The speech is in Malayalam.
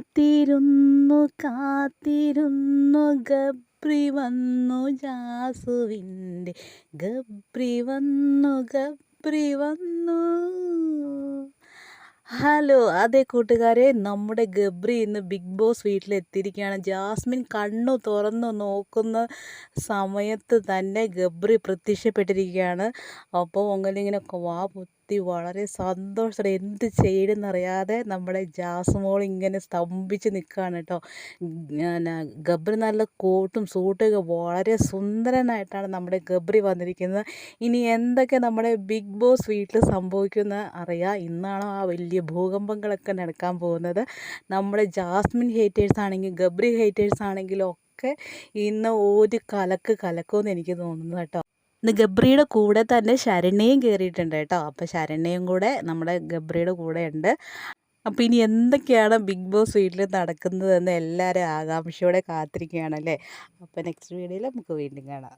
കാത്തിരുന്നു കാത്തിരുന്നു. ഗബ്രി വന്നു ജാസുവിന്റെ ഗബ്രി വന്നു ഗബ്രി വന്നു. ഹലോ അതെ കൂട്ടുകാരെ നമ്മുടെ ഗബ്രി ഇന്ന് ബിഗ് ബോസ് വീട്ടിലെത്തിയിരിക്കുകയാണ്. ജാസ്മിൻ കണ്ണു തുറന്നു നോക്കുന്ന സമയത്ത് തന്നെ ഗബ്രി പ്രത്യക്ഷപ്പെട്ടിരിക്കുകയാണ്. അപ്പോൾ ഒങ്ങലിങ്ങനെ വാ പുത്തി വളരെ സന്തോഷത്തോടെ എന്ത് ചെയ്യണമെന്നറിയാതെ നമ്മുടെ ജാസ്മോൾ ഇങ്ങനെ സ്തംഭിച്ച് നിൽക്കുകയാണ് കേട്ടോ. പിന്നെ ഗബ്രി നല്ല കോട്ടും സൂട്ടൊക്കെ വളരെ സുന്ദരനായിട്ടാണ് നമ്മുടെ ഗബ്രി വന്നിരിക്കുന്നത്. ഇനി എന്തൊക്കെ നമ്മുടെ ബിഗ് ബോസ് വീട്ടിൽ സംഭവിക്കുന്ന അറിയാം. ഇന്നാണോ ആ വലിയ ഭൂകമ്പങ്ങളൊക്കെ നടക്കാൻ പോകുന്നത്. നമ്മുടെ ജാസ്മിൻ ഹേറ്റേഴ്സ് ആണെങ്കിൽ ഗബ്രി ഹേറ്റേഴ്സ് ആണെങ്കിലും ഒക്കെ ഇന്ന് ഒരു കലക്ക് കലക്കുമെന്ന് എനിക്ക് തോന്നുന്നു കേട്ടോ. ഇന്ന് ഗബ്രിയുടെ കൂടെ തന്നെ ശരണ്യയും കയറിയിട്ടുണ്ട് കേട്ടോ. അപ്പോൾ ശരണ്യയും കൂടെ നമ്മുടെ ഗബ്രിയുടെ കൂടെ ഉണ്ട് അപ്പോൾ ഇനി എന്തൊക്കെയാണ് ബിഗ് ബോസ് വീട്ടിൽ നടക്കുന്നതെന്ന് എല്ലാവരും ആകാംക്ഷയോടെ കാത്തിരിക്കുകയാണല്ലേ? അപ്പോൾ നെക്സ്റ്റ് വീഡിയോയിൽ നമുക്ക് വീണ്ടും കാണാം.